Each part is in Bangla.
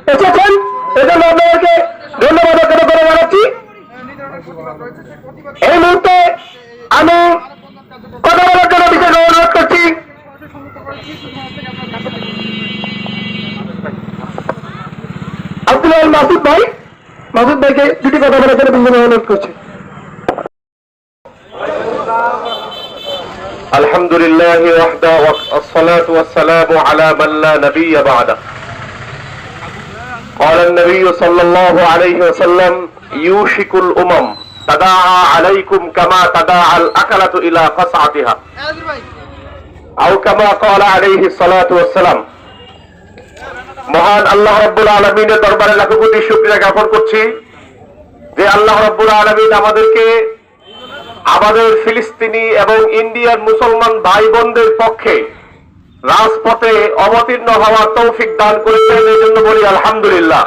এসেছেন এজন্য আপনাদেরকে ধন্যবাদ জ্ঞাপন করে জানাচ্ছি এই মুহূর্তে আমি কথা বলার জন্য বিশেষ অনুরোধ করছি আব্দুল মাসুদ ভাই মাসুদ ভাইকে দুটি কথা বলার জন্য বিশেষ অনুরোধ করছি الحمد لله وحده والصلاة والسلام على من لا نبي بعده قال النبي صلى الله عليه وسلم يوشك الأمم تداعى عليكم كما تداعى الأكلة إلى قصعتها أو كما قال عليه الصلاة والسلام মহান আল্লাহ রব্বুল আলমিনের দরবারে লাখো কোটি শুক্রিয়া জ্ঞাপন করছি যে আল্লাহ রব্বুল আলমিন আমাদেরকে আমাদের ফিলিস্তিনি এবং ইন্ডিয়ান মুসলমান ভাই বোনদের পক্ষে রাজপথে অবতীর্ণ হওয়ার তৌফিক দান করেছেন, এই জন্য বলি আলহামদুলিল্লাহ।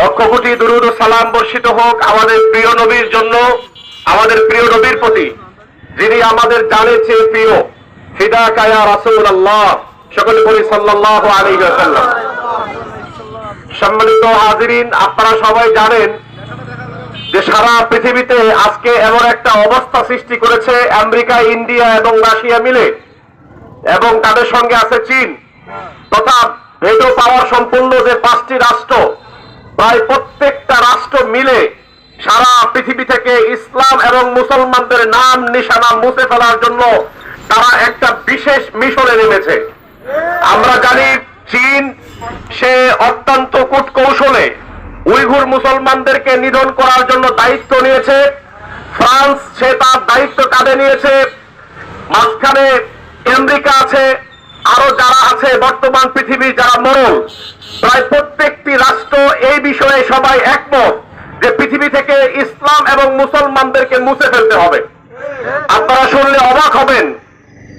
লক্ষ কোটি দুরুদ সালাম বর্ষিত হোক আমাদের প্রিয় নবীর জন্য, আমাদের প্রিয় নবীর প্রতি, যিনি আমাদের জানে চেয়ে প্রিয়। ফিদা কায়া রাসুল আল্লাহ সকলে বলি সাল্লাহ আলী সাল্লাম সম্মানিত হাজিরিন, আপনারা সবাই জানেন যে সারা পৃথিবীতে আজকে এমন একটা অবস্থা সৃষ্টি করেছে, আমেরিকা, ইন্ডিয়া এবং রাশিয়া মিলে। এবং তাদের সঙ্গে আছে চীন। তথা ভেটো পাওয়ার সম্পূর্ণ যে পাঁচটি রাষ্ট্র, প্রায় প্রত্যেকটা রাষ্ট্র মিলে সারা পৃথিবী থেকে ইসলাম এবং মুসলমানদের নাম নিশানা মুছে ফেলার জন্য তারা একটা বিশেষ মিশনে নেমেছে। আমরা জানি চীন, সে অত্যন্ত কূটকৌশলে উইঘুর মুসলমানদেরকে নিধন করার জন্য দায়িত্ব নিয়েছে। ফ্রান্স সে তার দায়িত্ব কাঁধে নিয়েছে। মাঝখানে আমেরিকা আছে, আরও যারা আছে বর্তমান পৃথিবীর যারা মরল প্রায় প্রত্যেকটি রাষ্ট্র এই বিষয়ে সবাই একমত যে পৃথিবী থেকে ইসলাম এবং মুসলমানদেরকে মুছে ফেলতে হবে। আপনারা শুনলে অবাক হবেন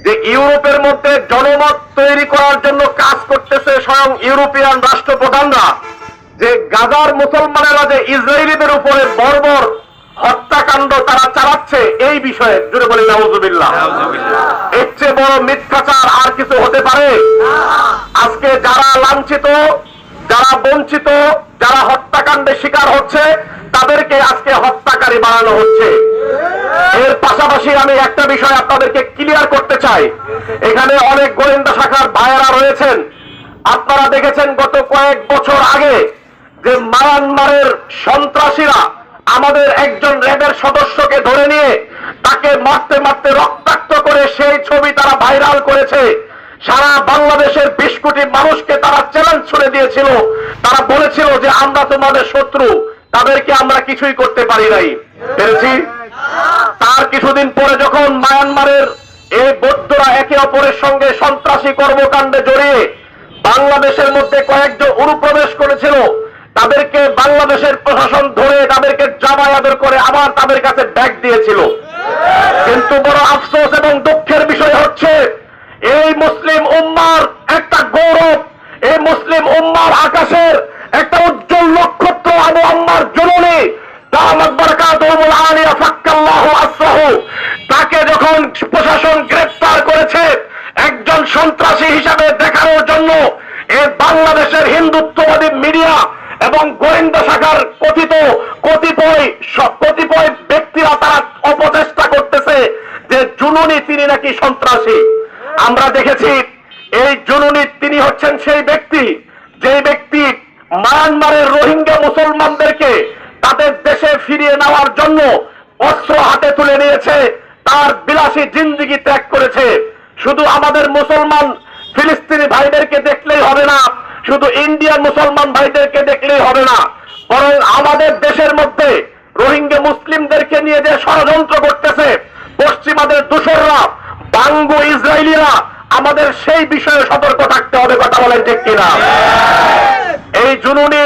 যে ইউরোপের মধ্যে জনমত তৈরি করার জন্য কাজ করতেছে স্বয়ং ইউরোপিয়ান রাষ্ট্রপ্রধানরা, যে গাজার মুসলমানেরা যে ইসরায়েলিদের উপরে বর্বর হত্যাকাণ্ড তারা চালাচ্ছে এই বিষয়ে। জুড়ে বলি নাউজুবিল্লাহ। এর চেয়ে বড় মিথ্যাচার আর কিছু হতে পারে? আজকে যারা লাঞ্ছিত যারা বঞ্চিত যারা হত্যাকাণ্ডের শিকার হচ্ছে তাদেরকে আজকে হত্যাকারী বানানো হচ্ছে। এর পাশাপাশি আমি একটা বিষয় আপনাদেরকে ক্লিয়ার করতে চাই। এখানে অনেক গোয়েন্দা শাখার ভাইয়েরা রয়েছেন। আপনারা দেখেছেন গত কয়েক বছর আগে যে মায়ানমারের সন্ত্রাসীরা আমাদের একজন র্যাবের সদস্যকে ধরে নিয়ে তাকে মারতে মারতে রক্তাক্ত করে সেই ছবি তারা ভাইরাল করেছে। সারা বাংলাদেশের বিশ কোটি মানুষকে তারা চ্যালেঞ্জ ছুড়ে দিয়েছিল। তারা বলেছিল যে আমরা তোমাদের শত্রু, তাদেরকে আমরা কিছুই করতে পারি নাই। পেরেছি? তার কিছুদিন পরে যখন মায়ানমারের এই বৌদ্ধরা একে অপরের সঙ্গে সন্ত্রাসী কর্মকাণ্ডে জড়িয়ে বাংলাদেশের মধ্যে কয়েকজন অনুপ্রবেশ করেছিল তাদেরকে বাংলাদেশের প্রশাসন ধরে তাদেরকে জামায়াতের করে আবার তাদের কাছে ব্যাগ দিয়েছিল। কিন্তু বড় আফসোস এবং দুঃখের বিষয় হচ্ছে, এই মুসলিম উম্মার একটা গৌরব, এই মুসলিম উম্মার আকাশের একটা উজ্জ্বল নক্ষত্র আবু আম্মার জননী দামাত বারাকাতুহুল আলিয়া ফাক্কাল্লাহু আসরাহু তাকে যখন প্রশাসন গ্রেফতার করেছে একজন সন্ত্রাসী হিসাবে দেখানোর জন্য এই বাংলাদেশের হিন্দুত্ববাদী মিডিয়া এবং গোয়েন্দা শাখার কথিত কতিপয় কতিপয় ব্যক্তিরা তারা অপচেষ্টা করতেছে যে জুনুনি তিনি নাকি সন্ত্রাসী। আমরা দেখেছি, এই জুনুনি তিনি হচ্ছেন সেই ব্যক্তি যে ব্যক্তি মায়ানমারের রোহিঙ্গা মুসলমানদেরকে তাদের দেশে ফিরিয়ে নেওয়ার জন্য অস্ত্র হাতে তুলে নিয়েছে, তার বিলাসী জিন্দিগি ত্যাগ করেছে। শুধু আমাদের মুসলমান ফিলিস্তিনি ভাইদেরকে দেখলেই হবে না, শুধু ইন্ডিয়ান মুসলমান ভাইদেরকে দেখলেই হবে না। বরং আমাদের দেশের মধ্যে রোহিঙ্গা মুসলিমদেরকে নিয়ে যে ষড়যন্ত্র করতেছে, পশ্চিমাদের দূষররা বাঙ্গু ইসরায়েলিরা, আমাদের সেই বিষয়ে সতর্ক থাকতে হবে, কথা বলেন ঠিক কিনা? এই জুনুনি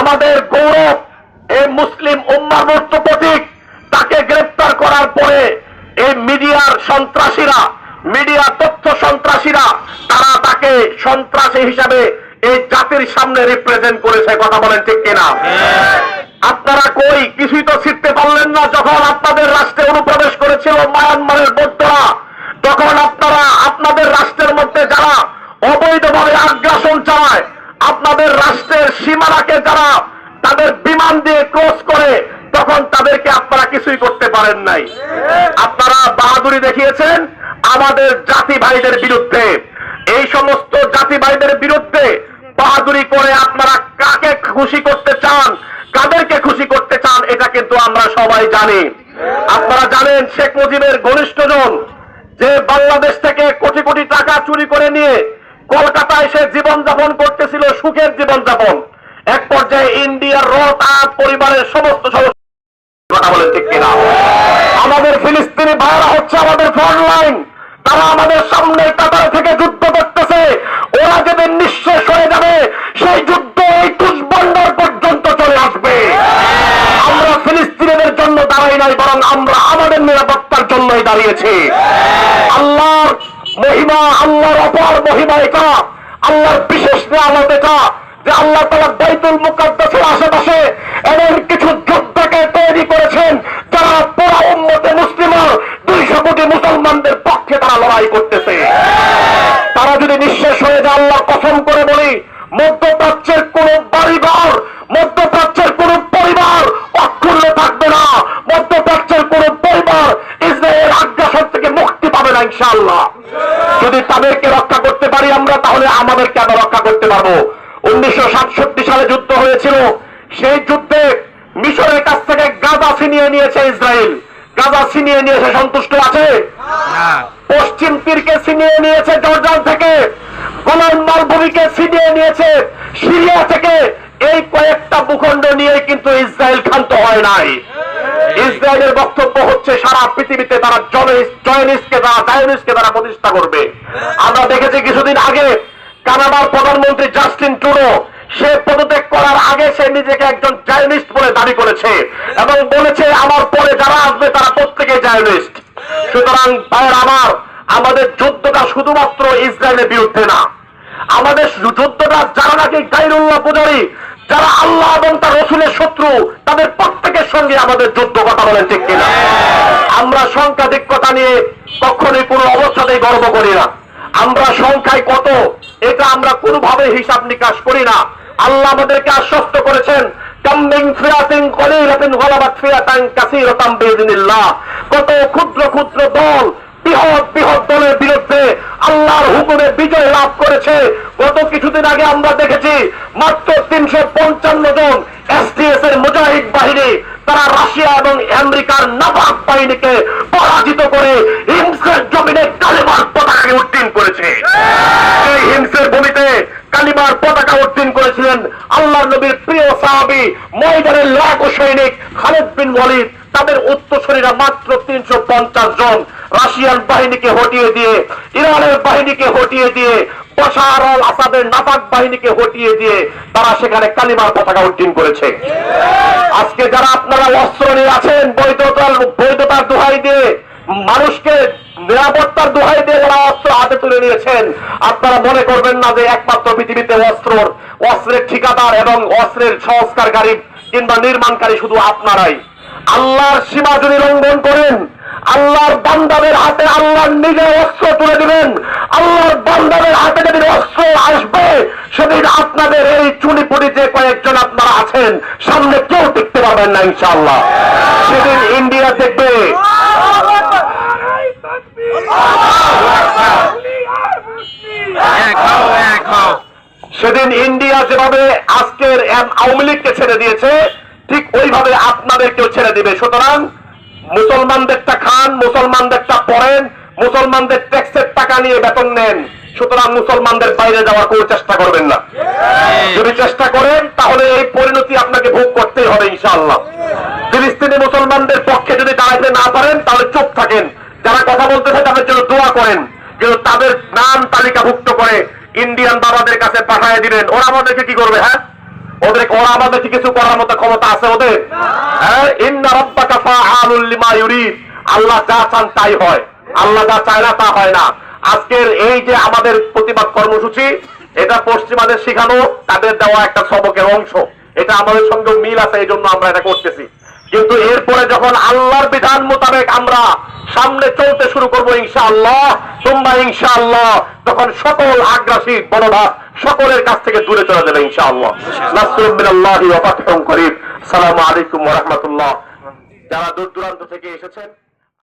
আমাদের গৌরব, এই মুসলিম উম্মামূর্ত প্রতীক, তাকে গ্রেপ্তার করার পরে এই মিডিয়ার সন্ত্রাসীরা, মিডিয়া তথ্য সন্ত্রাসীরা, তারা তাকে সন্ত্রাসী হিসাবে এই জাতির সামনে রিপ্রেজেন্ট করেছে কথা বলেন ঠিক কিনা? আপনারা কই? কিছুই তো ছিটতে পারলেন না। যখন আপনাদের রাষ্ট্রে অনুপ্রবেশ করেছিল মায়ানমারের বৌদ্ধরা তখন আপনারা আপনাদের রাষ্ট্রের মধ্যে যারা অবৈধভাবে আগ্রাসন চালায় আপনাদের রাষ্ট্রের সীমানাকে যারা তাদের বিমান দিয়ে ক্রস করে তখন তাদেরকে আপনারা কিছুই করতে পারেন নাই। আপনারা বাহাদুরি দেখিয়েছেন আমাদের জাতি ভাইদের বিরুদ্ধে। এই সমস্ত জাতি ভাইদের বিরুদ্ধে বাহাদুরি করে আপনারা কাকে খুশি করতে চান, কাদেরকে খুশি করতে চান, এটা কিন্তু আমরা সবাই জানি। আপনারা জানেন শেখ মুজিবের ঘনিষ্ঠজন যে বাংলাদেশ থেকে কোটি কোটি টাকা চুরি করে নিয়ে কলকাতায় সে জীবনযাপন করতেছিল, সুখের জীবনযাপন। এক পর্যায়ে ইন্ডিয়ার রথ আর পরিবারের সমস্ত কিনা। আমাদের ফিলিস্তিনি ভাইরা হচ্ছে আমাদের ফ্রন্ট লাইন তারা আমাদের সামনে কাতার থেকে যুদ্ধ করতেছে ওরা যেদিন নিঃশেষ হয়ে যাবে সেই যুদ্ধ এই তুষবন্দর পর্যন্ত চলে আসবে আমরা ফিলিস্তিনিদের জন্য দাঁড়াই নাই বরং আমরা আমাদের নিরাপত্তার দাঁড়িয়েছি আল্লাহর মহিমা, আল্লাহর অপার মহিমা এটা আল্লাহর বিশেষ নিয়ামত এটা যে আল্লাহ তালা বাইতুল মুকাদ্দাসের আশেপাশে এমন কিছু যোদ্ধাকে তৈরি করেছেন যারা পুরা উম্মতে মুসলিমা দুইশো কোটি মুসলমানদের পক্ষে তারা লড়াই করতেছে তারা যদি নিঃশেষ হয়ে যায় আল্লাহ কসম করে বলি মধ্যপ্রাচ্যের কোন বাড়িঘর মধ্যপ্রাচ্যের কোন পরিবার অক্ষুণ্ণ থাকবে না মধ্যপ্রাচ্যের কোন পরিবার ইসরায়েলের আগ্রাসন থেকে মুক্তি পাবে না ইনশাআল্লাহ যদি তাদেরকে রক্ষা করতে পারি আমরা তাহলে আমাদেরকে আমরা রক্ষা করতে পারব। উনিশশো সাতষট্টি সালে যুদ্ধ হয়েছিল। সেই যুদ্ধে মিশরের কাছ থেকে গাজা ছিনিয়ে নিয়েছে ইসরায়েল। গাজা ছিনিয়ে নিয়েছে সন্তুষ্ট আছে? পশ্চিম তীরকে ছিনিয়ে নিয়েছে জর্দান থেকে। গোলান মালভূমিকে ছিনিয়ে নিয়েছে সিরিয়া থেকে। এই কয়েকটা ভূখণ্ড নিয়ে কিন্তু ইসরায়েল ক্ষান্ত হয় নাই। ইসরায়েলের বক্তব্য হচ্ছে সারা পৃথিবীতে তারা জয়নিসকে তারা জায়নিসকে তারা প্রতিষ্ঠা করবে। আমরা দেখেছি কিছুদিন আগে কানাডার প্রধানমন্ত্রী জাস্টিন ট্রুডো সে পদত্যাগ করার আগে সে নিজেকে একজন জায়নিস্ট বলে দাবি করেছে এবং বলেছে আমার পরে যারা আসবে তারা প্রত্যেকে জায়নিস্ট। সুতরাং ভাইয়ের আমার আমাদের যুদ্ধটা শুধুমাত্র ইসরায়েলের বিরুদ্ধে না। আমাদের যুদ্ধটা যারা নাকি গাইরুল্লাহ পূজারী যারা আল্লাহ এবং তার রসুলের শত্রু, তাদের প্রত্যেকের সঙ্গে আমাদের যুদ্ধ কথা বলেন ঠিক কিনা? আমরা সংখ্যাধিক্যতা নিয়ে কখনোই কোনো অবস্থাতেই গর্ব করি না। আমরা সংখ্যায় কত, এটা আমরা কোনোভাবে হিসাব নিকাশ করি না। আল্লাহ আমাদেরকে আশ্বস্ত করেছেন কত ক্ষুদ্র ক্ষুদ্র দল, বৃহৎ বৃহৎ দলের বিরুদ্ধে আল্লাহর হুকুমে বিজয় লাভ করেছে। গত কিছুদিন আগে আমরা দেখেছি, মাত্র তিনশো পঞ্চান্ন জন এসটিএস এর মুজাহিদ বাহিনী, তারা রাশিয়া এবং আমেরিকার নাপাক বাহিনীকে পরাজিত করে হিংসের জমিনে কালিমার পতাকাকে উত্তীর্ণ করেছে। এই হিংসের ভূমিতে কালিমার পতাকা উত্তীর্ণ করেছিলেন আল্লাহ নবীর প্রিয় সাহাবি ময়দানের লাখো সৈনিক, খালেদ বিন ওয়ালিদ তাদের উত্তরসূরীরা মাত্র তিনশো পঞ্চাশ জন। রাশিয়ান বাহিনীকে হটিয়ে দিয়ে, ইরানের বাহিনীকে হটিয়ে দিয়ে আল আসাদের নাপাক বাহিনীকে হটিয়ে দিয়ে তারা সেখানে কালিমার পতাকা করেছে। আজকে যারা আপনারা অস্ত্র নিয়ে আছেন, বৈধতার বৈধতার দোহাই দিয়ে, মানুষকে নিরাপত্তার দোহাই দিয়ে যারা অস্ত্র হাতে তুলে নিয়েছেন, আপনারা মনে করবেন না যে একমাত্র পৃথিবীতে অস্ত্র অস্ত্রের ঠিকাদার এবং অস্ত্রের সংস্কারকারী কিংবা নির্মাণকারী শুধু আপনারাই। আল্লাহর সীমা যদি লঙ্ঘন করেন আল্লাহর বান্দাদের হাতে আল্লাহর নিজে অস্ত্র তুলে দিবেন আল্লাহর বান্দাদের হাতে যেদিন অস্ত্র আসবে সেদিন আপনাদের এই চুনিপুরি যে কয়েকজন আপনারা আছেন সামনে কেউ টিকতে পারবেন না ইনশাআল্লাহ। সেদিন ইন্ডিয়া দেখবে। সেদিন ইন্ডিয়া যেভাবে আজকের আওয়ামী লীগকে ছেড়ে দিয়েছে ঠিক ওইভাবে আপনাদেরকেও ছেড়ে দিবে। সুতরাং মুসলমানদেরটা খান মুসলমানদেরটা পড়েন মুসলমানদের ট্যাক্সের টাকা নিয়ে বেতন নেন। সুতরাং মুসলমানদের বাইরে যাওয়ার কোনো চেষ্টা করবেন না। যদি চেষ্টা করেন তাহলে এই পরিণতি আপনাকে ভোগ করতেই হবে ইনশাআল্লাহ। ফিলিস্তিনি মুসলমানদের পক্ষে যদি দাঁড়াইতে না পারেন তাহলে চুপ থাকেন। যারা কথা বলতেছে তাদের জন্য দোয়া করেন। কিন্তু তাদের নাম তালিকাভুক্ত করে ইন্ডিয়ান বাবাদের কাছে পাঠিয়ে দিবেন ওরা আমাদেরকে কি করবে হ্যাঁ? ওদের ওরা আমাদেরকে কিছু করার মতো ক্ষমতা আছে ওদের? হ্যাঁ আল্লাহ যা চান তাই হয়। আল্লাহ যা চায় না তা হয় না। আজকের এই যে আমাদের প্রতিবাদ কর্মসূচি, এটা পশ্চিমাদের শিখানো, তাদের দেওয়া একটা সবকের অংশ। এটা আমাদের সঙ্গে মিল আছে এই জন্য আমরা এটা করতেছি। কিন্তু এরপরে যখন আল্লাহর বিধান মোতাবেক আমরা সামনে চলতে শুরু করব ইনশাআল্লাহ, তোমরা ইনশাআল্লাহ, তখন সকল আগ্রাসী মনোভাব সকলের কাছ থেকে দূরে চলে যাবে ইনশাআল্লাহ। আসসালামু আলাইকুম রহমতুল্লাহ। যারা দূর দূরান্ত থেকে এসেছেন